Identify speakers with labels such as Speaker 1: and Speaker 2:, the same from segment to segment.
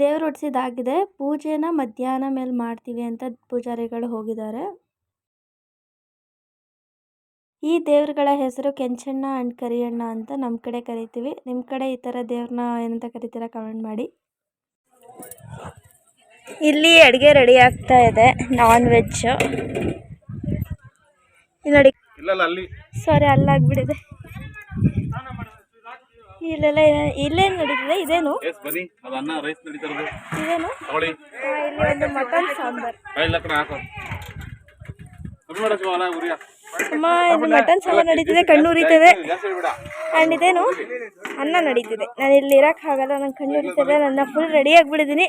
Speaker 1: ದೇವ್ರು ಹೊಡ್ಸಿದಾಗಿದೆ ಪೂಜೆನ ಮಧ್ಯಾಹ್ನ ಮೇಲೆ ಮಾಡ್ತೀವಿ ಅಂತ ಪೂಜಾರಿಗಳು ಹೋಗಿದ್ದಾರೆ. ಈ ದೇವ್ರಗಳ ಹೆಸರು ಕೆಂಚಣ್ಣ ಅಂಡ್ ಕರಿಯಣ್ಣ ಅಂತ ನಮ್ಮ ಕಡೆ ಕರಿತೀವಿ. ನಿಮ್ಮ ಕಡೆ ಈ ಥರ ದೇವ್ರನ್ನ ಏನಂತ ಕರಿತೀರಾ ಕಮೆಂಟ್ ಮಾಡಿ. ಇಲ್ಲಿ ಅಡುಗೆ ರೆಡಿ ಆಗ್ತಾ ಇದೆ. ನಾನ್ ವೆಜ್ ಇಲ್ಲಿ
Speaker 2: ಇಲ್ಲ ಅಲ್ಲಿ?
Speaker 1: ಸಾರಿ ಅಲ್ಲಾಗ್ಬಿಡಿದೆ ಇಲ್ಲೆಲ್ಲ ಇಲ್ಲೇನು ನಡೀತಿದೆ? ಇದೇನು?
Speaker 2: ಎಸ್ ಬನ್ನಿ. ಅದು ಅನ್ನ ರೈಸ್
Speaker 1: ಇದೇನು?
Speaker 2: ತಗೊಳ್ಳಿ.
Speaker 1: ಆ, ಇಲ್ಲಿ ಒಂದು ಮಟನ್ ಸಾಂಬಾರ್.
Speaker 2: ಹಾಕೋ. ಕಮ್ಮಿ ಅಲ್ಲ ಉರಿಯ.
Speaker 1: ಅಮ್ಮ ಇದು ಮಟನ್ ಸಾಂಬಾರ್ ನಡೀತಿದೆ ಕಣ್ಣು ಉರಿತದೆ.
Speaker 2: ಅಂಡ್ ಬಿಡ
Speaker 1: ಆ್ಯಂಡ್ ಇದೇನು? ಅನ್ನ ನಡೀತಿದೆ. ನಾನು ಇಲ್ಲಿ ಇರೋಕ್ಕಾಗಲ್ಲ ನನ್ನ ಕಣ್ಣು ಉರಿತದೆ ನನ್ನ ಫುಲ್ ರೆಡಿ ಆಗಿಬಿಟ್ಟಿದ್ದೀನಿ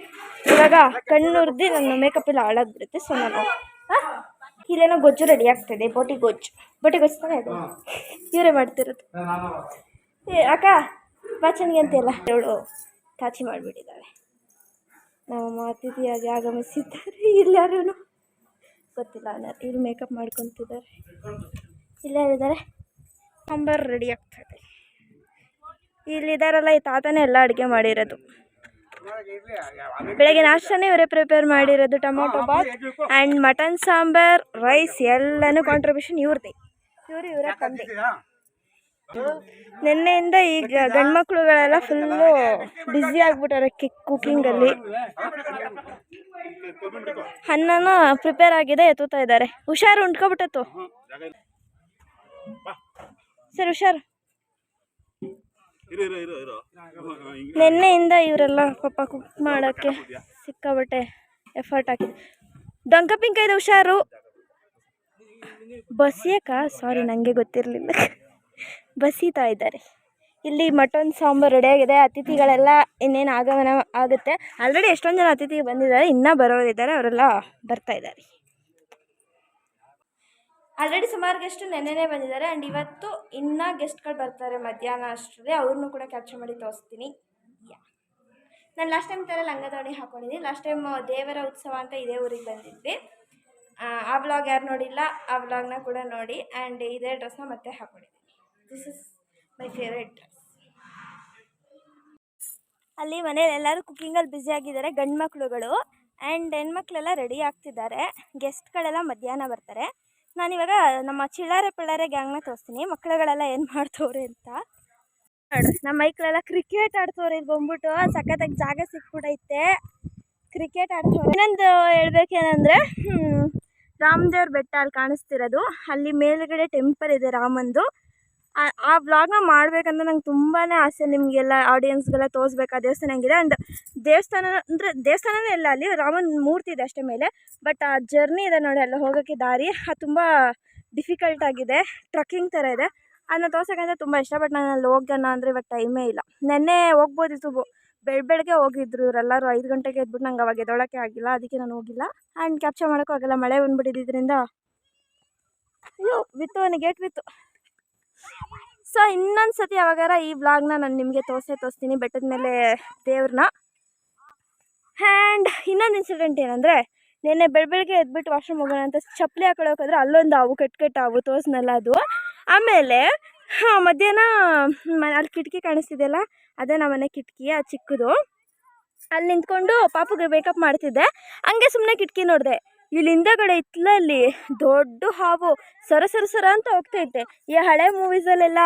Speaker 1: ಇವಾಗ ಕಣ್ಣು ಉರಿದು ನನ್ನ ಮೇಕಪ್ ಎಲ್ಲ ಹಾಳಾಗ್ಬಿಡುತ್ತೆ ಸೊ ನಾನು ಆ? ಇಲ್ಲೇನೋ ಗೊಜ್ಜು ರೆಡಿ ಆಗ್ತದೆ ಬೋಟಿ ಗೊಜ್ಜು. ಬೋಟಿ ಗೊಜ್ಜು ತಾನೇ ಅದು? ಇವರೇ ಮಾಡ್ತಿರೋದು. ಏ ಅಕ್ಕ ಬಾಚಣಿಗೆ ಅಂತೆಲ್ಲ ಹೇಳು ಕಾಚಿ ಮಾಡಿಬಿಟ್ಟಿದ್ದಾಳೆ. ನಮ್ಮ ಅತಿಥಿಯಾಗಿ ಆಗಮಿಸಿದ್ದಾರೆ. ಇಲ್ಲಾರೂ ಗೊತ್ತಿಲ್ಲ ಅನ್ನ ಇಲ್ಲಿ ಮೇಕಪ್ ಮಾಡ್ಕೊತಿದ್ದಾರೆ. ಇಲ್ಲಾರಿದ್ದಾರೆ? ಸಾಂಬಾರು ರೆಡಿ ಆಗ್ತದೆ. ಇಲ್ಲಿದ್ದಾರಲ್ಲ ಈ ತಾತನೇ ಎಲ್ಲ ಅಡುಗೆ ಮಾಡಿರೋದು. ಬೆಳಗ್ಗೆ ನಾಷ್ಟನೇ ಇವರೇ ಪ್ರಿಪೇರ್ ಮಾಡಿರೋದು tomato bath and mutton sambar rice ಎಲ್ಲನೂ ಕಾಂಟ್ರಿಬ್ಯೂಷನ್ ಇವ್ರದ್ದೆ. ಇವರು ಇವರ ತಂದೆ. ನಿನ್ನೆಯಿಂದ ಈಗ ಗಂಡ್ಮಕ್ಳುಗಳೆಲ್ಲ ಫುಲ್ಲು ಬ್ಯುಸಿ ಆಗ್ಬಿಟ್ಟಾರೆ ಕಿಕ್ ಕುಕಿಂಗಲ್ಲಿ ಅನ್ನನ ಪ್ರಿಪೇರ್ ಆಗಿದೆ ಎತ್ತುತ್ತಾ ಇದ್ದಾರೆ. ಹುಷಾರು ಉಂಟ್ಕೊಬಿಟ್ಟತ್ತು. ಸರ್ ಹುಷಾರು. ನಿನ್ನೆಯಿಂದ ಇವರೆಲ್ಲ ಪಾಪ ಕುಕ್ ಮಾಡೋಕ್ಕೆ ಸಿಕ್ಕಾಬಟ್ಟೆ ಎಫರ್ಟ್ ಹಾಕಿದೆ. ಡೊಂಕ ಇದೆ ಹುಷಾರು. ಬಸಿಯಕ ಸಾರಿ ನನಗೆ ಗೊತ್ತಿರಲಿಲ್ಲ. ಬಸೀತಾ ಇದ್ದಾರೆ. ಇಲ್ಲಿ ಮಟನ್ ಸಾಂಬಾರು ರೆಡಿಯಾಗಿದೆ ಅತಿಥಿಗಳೆಲ್ಲ ಇನ್ನೇನು ಆಗಮನ ಆಗುತ್ತೆ. ಆಲ್ರೆಡಿ ಎಷ್ಟೊಂದು ಜನ ಅತಿಥಿ ಬಂದಿದ್ದಾರೆ. ಇನ್ನೂ ಬರೋರಿದ್ದಾರೆ. ಅವರೆಲ್ಲ ಬರ್ತಾ ಇದ್ದಾರೆ. ಆಲ್ರೆಡಿ ಸುಮಾರು ಗೆಸ್ಟ್ ನೆನ್ನೆನೇ ಬಂದಿದ್ದಾರೆ. ಆ್ಯಂಡ್ ಇವತ್ತು ಇನ್ನೂ ಗೆಸ್ಟ್ಗಳು ಬರ್ತಾರೆ ಮಧ್ಯಾಹ್ನ ಅಷ್ಟರಲ್ಲಿ. ಅವ್ರನ್ನೂ ಕೂಡ ಕ್ಯಾಪ್ಚರ್ ಮಾಡಿ ತೋರಿಸ್ತೀನಿ. ಯಾ ನಾನು ಲಾಸ್ಟ್ ಟೈಮ್ ಥರ ಲಂಗ ದಾವಣಿ ಹಾಕೊಂಡಿದ್ದೀನಿ ಲಾಸ್ಟ್ ಟೈಮ್ ದೇವರ ಉತ್ಸವ ಅಂತ ಇದೇ ಊರಿಗೆ ಬಂದಿದ್ವಿ. ಆ, ಬ್ಲಾಗ್ ಯಾರು ನೋಡಿಲ್ಲ ಆ ವ್ಲಾಗ್ನ ಕೂಡ ನೋಡಿ. ಆ್ಯಂಡ್ ಇದೇ ಡ್ರೆಸ್ನ ಮತ್ತೆ ಹಾಕ್ಕೊಂಡಿದ್ದೀನಿ this is my favourite dress ಅಲ್ಲಿ ಮನೇಲಿ ಎಲ್ಲರೂ ಕುಕ್ಕಿಂಗಲ್ಲಿ ಬ್ಯುಸಿ ಆಗಿದ್ದಾರೆ ಗಂಡು ಮಕ್ಳುಗಳು ಆ್ಯಂಡ್ ಹೆಣ್ಮಕ್ಳೆಲ್ಲ ರೆಡಿ ಆಗ್ತಿದ್ದಾರೆ. ಗೆಸ್ಟ್ಗಳೆಲ್ಲ ಮಧ್ಯಾಹ್ನ ಬರ್ತಾರೆ. ನಾನಿವಾಗ ನಮ್ಮ ಚಿಳ್ಳಾರೆ ಪಿಳ್ಳಾರೆ ಗ್ಯಾಂಗ್ನ ತೋರಿಸ್ತೀನಿ. ಮಕ್ಕಳುಗಳೆಲ್ಲ ಏನು ಮಾಡ್ತವ್ರೆ ಅಂತ. ನಮ್ಮ ಮೈಕ್ಳೆಲ್ಲ ಕ್ರಿಕೆಟ್ ಆಡ್ತವ್ರೆ ಇಲ್ಲಿ ಬಂದ್ಬಿಟ್ಟು. ಸಖತ್ತಾಗಿ ಜಾಗ ಸಿಕ್ಬಿಡೈತೆ. ಕ್ರಿಕೆಟ್ ಆಡ್ತವ್ರೆ. ಇನ್ನೊಂದು ಹೇಳ್ಬೇಕೇನಂದರೆ ರಾಮದೇವ್ರ ಬೆಟ್ಟ ಅಲ್ಲಿ ಕಾಣಿಸ್ತಿರೋದು. ಅಲ್ಲಿ ಮೇಲ್ಗಡೆ ಟೆಂಪಲ್ ಇದೆ ರಾಮಂದು. ಆ- ವ್ಲಾಗ್ನ ಮಾಡ್ಬೇಕಂತ ನಂಗೆ ತುಂಬಾ ಆಸೆ ನಿಮಗೆಲ್ಲ ಆಡಿಯನ್ಸ್ಗೆಲ್ಲ ತೋರಿಸ್ಬೇಕು ಆ ದೇವಸ್ಥಾನ ಹೆಂಗಿದೆ. ಆ್ಯಂಡ್ ದೇವಸ್ಥಾನ ಅಂದರೆ ದೇವಸ್ಥಾನನೇ ಇಲ್ಲ ಅಲ್ಲಿ, ರಾಮನ ಮೂರ್ತಿ ಇದೆ ಅಷ್ಟೇ ಮೇಲೆ. ಬಟ್ ಆ ಜರ್ನಿ ಇದೆ ನೋಡಿ ಅಲ್ಲಿ ಹೋಗೋಕ್ಕೆ ದಾರಿ ಅದು ತುಂಬ ಡಿಫಿಕಲ್ಟ್ ಆಗಿದೆ. ಟ್ರಕ್ಕಿಂಗ್ ಥರ ಇದೆ. ಅದನ್ನ ತೋರ್ಸೋಕ್ಕಂತ ತುಂಬ ಇಷ್ಟ ಬಟ್ ನಾನು ಅಲ್ಲಿ ಹೋಗೋಣ ಅಂದರೆ ಇವತ್ತು ಟೈಮೇ ಇಲ್ಲ. ನೆನ್ನೆ ಹೋಗ್ಬೋದಿತ್ತು ಬೆಳ್ ಬೆಳಗ್ಗೆ ಹೋಗಿದ್ರು ಇವರೆಲ್ಲರೂ, ಐದು ಗಂಟೆಗೆ ಎದ್ಬಿಟ್ಟು ನಂಗೆ ಅವಾಗ ಎದೊಳಕ್ಕೆ ಆಗಿಲ್ಲ, ಅದಕ್ಕೆ ನಾನು ಹೋಗಿಲ್ಲ. ಆ್ಯಂಡ್ ಕ್ಯಾಪ್ಚರ್ ಮಾಡೋಕ್ಕೂ ಆಗಲ್ಲ, ಮಳೆ ಬಂದ್ಬಿಟ್ಟಿದ್ದರಿಂದ ಅಯ್ಯೋ ವಿತ್ತು ಅವನಿಗೆ ಗೇಟ್ ವಿತ್ತು ಸೊ ಇನ್ನೊಂದು ಸತಿ ಯಾವಾಗಾರ ಈ ವ್ಲಾಗ್ನ ನಾನು ನಿಮಗೆ ತೋರಿಸೇ ತೋರಿಸ್ತೀನಿ. ಬೆಟ್ಟದ ಮೇಲೆ ದೇವ್ರನ್ನ ಆ್ಯಂಡ್ ಇನ್ನೊಂದು ಇನ್ಸಿಡೆಂಟ್ ಏನಂದರೆ, ನಿನ್ನೆ ಬೆಳಬೆಳಗ್ಗೆ ಎದ್ಬಿಟ್ಟು ವಾಶ್ರೂಮ್ ಹೋಗೋಣ ಅಂತ ಚಪ್ಪಲಿ ಹಾಕೊಳ್ಳೋಕಾದ್ರೆ ಅಲ್ಲೊಂದು ಹಾವು ಕೆಟ್ಟ ಕೆಟ್ಟ ಹಾವು ತೋರಿಸ್ನಲ್ಲ ಅದು. ಆಮೇಲೆ ಮಧ್ಯಾಹ್ನ ಅಲ್ಲಿ ಕಿಟಕಿ ಕಾಣಿಸ್ತಿದೆಯಲ್ಲ, ಅದೇ ನಮ್ಮ ಮನೆ ಕಿಟಕಿ, ಆ ಚಿಕ್ಕದು. ಅಲ್ಲಿ ನಿಂತ್ಕೊಂಡು ಪಾಪುಗೆ ಮೇಕಪ್ ಮಾಡ್ತಿದ್ದೆ. ಹಂಗೆ ಸುಮ್ಮನೆ ಕಿಟಕಿ ನೋಡಿದೆ. ಇಲ್ಲಿ ಹಿಂದೆಗಡೆ ಹಿತ್ತಲಲ್ಲಿ ದೊಡ್ಡ ಹಾವು ಸರ ಸರ ಸರ ಅಂತ ಹೋಗ್ತೈತೆ. ಈ ಹಳೆ ಮೂವೀಸಲ್ಲೆಲ್ಲ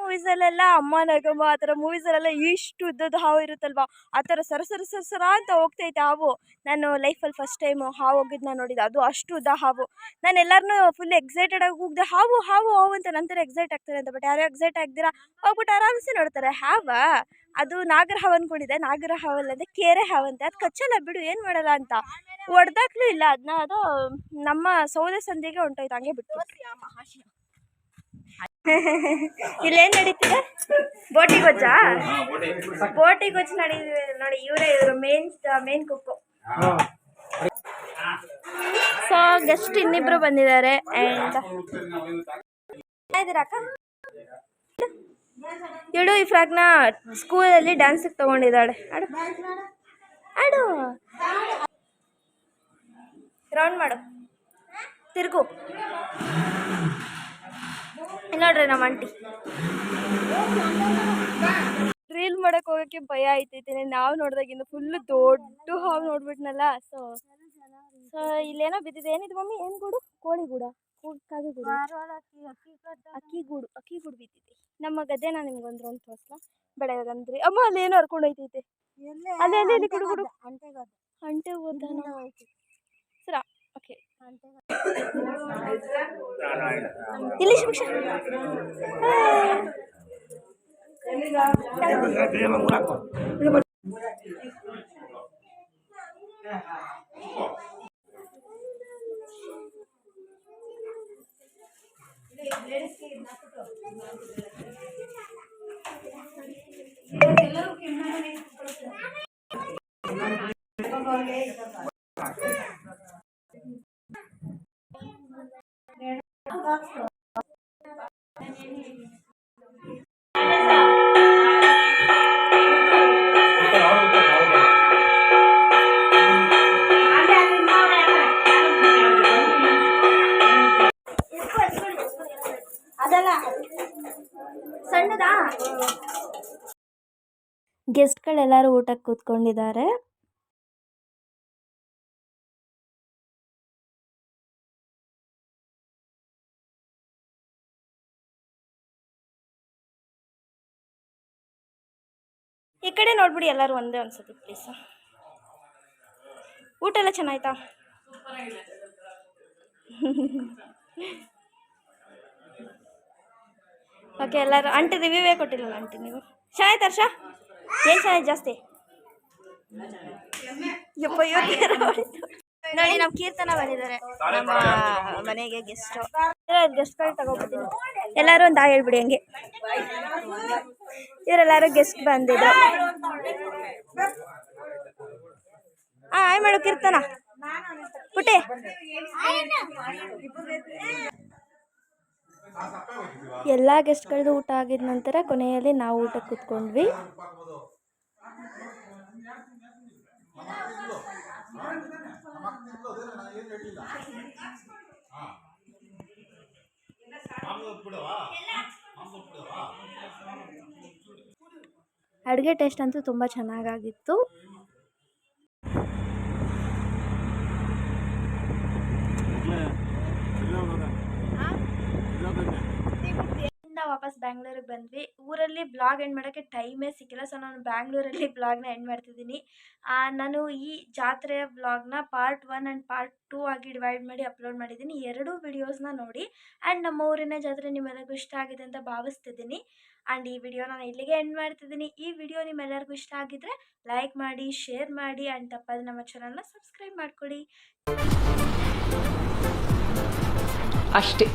Speaker 1: ಮೂವೀಸಲ್ಲೆಲ್ಲ ಅಮ್ಮ ನಗಮ್ಮ ಆ ಥರ ಮೂವೀಸಲ್ಲೆಲ್ಲ ಇಷ್ಟು ಉದ್ದದ ಹಾವು ಇರುತ್ತಲ್ವಾ? ಆ ಥರ ಸರ ಸರ ಸರ ಅಂತ ಹೋಗ್ತೈತೆ ಹಾವು. ನಾನು ಲೈಫಲ್ಲಿ ಫಸ್ಟ್ ಟೈಮು ಹಾವು ಹೋಗಿದ್ನ ನೋಡಿದ್ದು. ಅದು ಅಷ್ಟು ಉದ್ದ ಹಾವು. ನಾನು ಎಲ್ಲರನ್ನೂ ಫುಲ್ ಎಕ್ಸೈಟೆಡ್ ಆಗಿ ಹೋಗ್ದೆ, ಹಾವು ಹಾವು ಹಾವು ಅಂತ ನಂತರ ಎಕ್ಸೈಟ್ ಆಗ್ತಾರೆ ಅಂತ. ಬಟ್ ಯಾರು ಎಕ್ಸೈಟ್ ಆಗ್ದಿರಾ? ಹೋಗ್ಬಿಟ್ಟು ಆರಾಮ್ಸೆ ನೋಡ್ತಾರೆ. ಹಾವ? ಅದು ನಾಗರ ಹಾವು ಅನ್ಕೊಂಡಿದ್ದೆ. ನಾಗರ ಹಾವಲ್ಲ ಅಂದರೆ ಕೇರೆ ಹಾವಂತೆ ಅದು ಕಚ್ಚಲ್ಲ ಬಿಡು, ಏನು ಮಾಡಲ್ಲ ಅಂತ. ಒಡ್ದಾಕ್ಲೂ ಇಲ್ಲ. ಅದನ್ನ ಅದು ನಮ್ಮ ಸೌದೆ ಸಂಧಿಗೆ ಹೊಂಟೋಯ್ತು. ಹಂಗೆ ಬಿಟ್ಟು ಇಲ್ಲೇನು ನಡೀತಿದೆ? ಬೋಟಿ ಗೊಜ್ಜಾ? ಬೋಟಿ. ಗೊಜ್ಜು ನಡೀತಿದೆ ನೋಡಿ ಇವರೇ ಇವರು main main cook so guest ಇನ್ನಿಬ್ರು ಬಂದಿದ್ದಾರೆ ಇದ್ದೀರಾ ಅಕ್ಕ? ಇವಳು ಈ ಫ್ರಾಕ್ನ ಸ್ಕೂಲಲ್ಲಿ ಡ್ಯಾನ್ಸಿಗೆ ತಗೊಂಡಿದ್ದಾಳೆ. ಆಡು. ಆಡು. ರೌಂಡ್ ಮಾಡು. ತಿರುಗು. ನೋಡ್ರಿ ನಮ್ಮ ಆಂಟಿ. ರೀಲ್ ಮಾಡಕ್ ಹೋಗಕ್ಕೆ ಭಯ ಆಯ್ತೈತೆ. ನಾವು ನೋಡ್ದಾಗಿಂದ ಫುಲ್ ದೊಡ್ಡ ಹಾವು ನೋಡ್ಬಿಟ್ನಲ್ಲ ಸೊ ಸೊ ಇಲ್ಲೇನೋ ಬಿದ್ದಿದೆ. ಏನಿದು ಮಮ್ಮಿ? ಏನು ಗೂಡು? ಕೋಳಿ ಗೂಡ? ಕಾಗೆ ಗೂಡು? ಅಕ್ಕಿ ಗೂಡು ಅಕ್ಕಿ ಗೂಡು ಬಿದ್ದಿದೆ. ನಮ್ಮ ನಾ ನಿಮ್ಗೊಂದು ರೌಂಡ್ ತೋರಿಸ್ಲಾ? ಬೆಳಗಂದ್ರಿ ಅಮ್ಮ ಅಲ್ಲಿ ಏನೋ ಹರ್ಕೊಂಡು ಹೋಯ್ತೈತೆ. ಅಲ್ಲೇ ಅಲ್ಲಿ ಅಲ್ಲಿ ಗುಡು ಗುಡು ಅಂಟೆ ಸರ ಓಕೆ ಇಲ್ಲಿ ಶಿಕ್ಷ ಅದಲ್ಲ ಸಣ್ಣದಾ ಗೆಸ್ಟ್ಗಳೆಲ್ಲರೂ ಊಟಕ್ಕೆ ಕೂತ್ಕೊಂಡಿದ್ದಾರೆ. ಈ ಕಡೆ ನೋಡ್ಬಿಡಿ ಎಲ್ಲರೂ ಒಂದೇ ಅನ್ಸುತ್ತೆ ಪ್ಲೀಸ್ ಊಟ ಎಲ್ಲ ಚೆನ್ನಾಯ್ತಾ? ಓಕೆ ಎಲ್ಲರೂ ಅಂಟಿ ರಿವ್ಯೂವೇ ಕೊಟ್ಟಿಲ್ಲ ಅಂಟಿ ನೀವು. ಚೆನ್ನಾಯ್ತು ಹರ್ಷ? ಏನು ಚೆನ್ನಾಯ್ತು ಜಾಸ್ತಿ? ನೋಡಿ ನಮ್ಮ ಕೀರ್ತನ ಬಂದಿದ್ದಾರೆ ನಮ್ಮ ಮನೆಗೆ ಗೆಸ್ಟು ಗೆಸ್ಟ್ಗಳು ಕಾರ್ಡ್ ಎಲ್ಲರೂ ಒಂದು ಒಂದ್ ಹೇಳ್ಬಿಡಿ ಹಂಗೆ. ಇವರೆಲ್ಲರೂ ಗೆಸ್ಟ್ ಬಂದಿದ್ರು. ಹಾಂ ಹಾಯ್ ಮಾಡು, ಕೀರ್ತನ. ಪುಟೆ ಎಲ್ಲ ಗೆಸ್ಟ್ಗಳದ್ದು ಊಟ ಆಗಿದ ನಂತರ ಕೊನೆಯಲ್ಲಿ ನಾವು ಊಟಕ್ಕೆ ಕೂತ್ಕೊಂಡ್ವಿ. ಅಡುಗೆ ಟೇಸ್ಟ್ ಅಂತೂ ತುಂಬ ಚೆನ್ನಾಗಾಗಿತ್ತು. ಇಂದ ವಾಪಸ್ ಬ್ಯಾಂಗ್ಳೂರಿಗೆ ಬಂದ್ವಿ. ಊರಲ್ಲಿ ಬ್ಲಾಗ್ ಎಂಡ್ ಮಾಡೋಕ್ಕೆ ಟೈಮೇ ಸಿಕ್ಕಿಲ್ಲ. ಸೊ ನಾನು ಬ್ಯಾಂಗ್ಳೂರಲ್ಲಿ ಬ್ಲಾಗ್ನ ಎಂಡ್ ಮಾಡ್ತಿದ್ದೀನಿ. ನಾನು ಈ ಜಾತ್ರೆಯ ಬ್ಲಾಗ್ನ part one and part two ಆಗಿ ಡಿವೈಡ್ ಮಾಡಿ ಅಪ್ಲೋಡ್ ಮಾಡಿದ್ದೀನಿ. ಎರಡೂ ವಿಡಿಯೋಸ್ನ ನೋಡಿ ಆ್ಯಂಡ್ ನಮ್ಮ ಊರಿನ ಜಾತ್ರೆ ನಿಮ್ಮೆಲ್ಲರಿಗೂ ಇಷ್ಟ ಆಗಿದೆ ಅಂತ ಭಾವಿಸ್ತಿದ್ದೀನಿ. ಆ್ಯಂಡ್ ಈ ವಿಡಿಯೋ ನಾನು ಇಲ್ಲಿಗೆ ಎಂಡ್ ಮಾಡ್ತಿದ್ದೀನಿ. ಈ ವಿಡಿಯೋ ನಿಮ್ಮೆಲ್ಲರಿಗೂ ಇಷ್ಟ ಆಗಿದ್ರೆ ಲೈಕ್ ಮಾಡಿ ಶೇರ್ ಮಾಡಿ ಆ್ಯಂಡ್ ತಪ್ಪದೆ ನಮ್ಮ ಚಾನಲ್ನ ಸಬ್ಸ್ಕ್ರೈಬ್ ಮಾಡಿಕೊಡಿ
Speaker 3: ಅಷ್ಟೇ.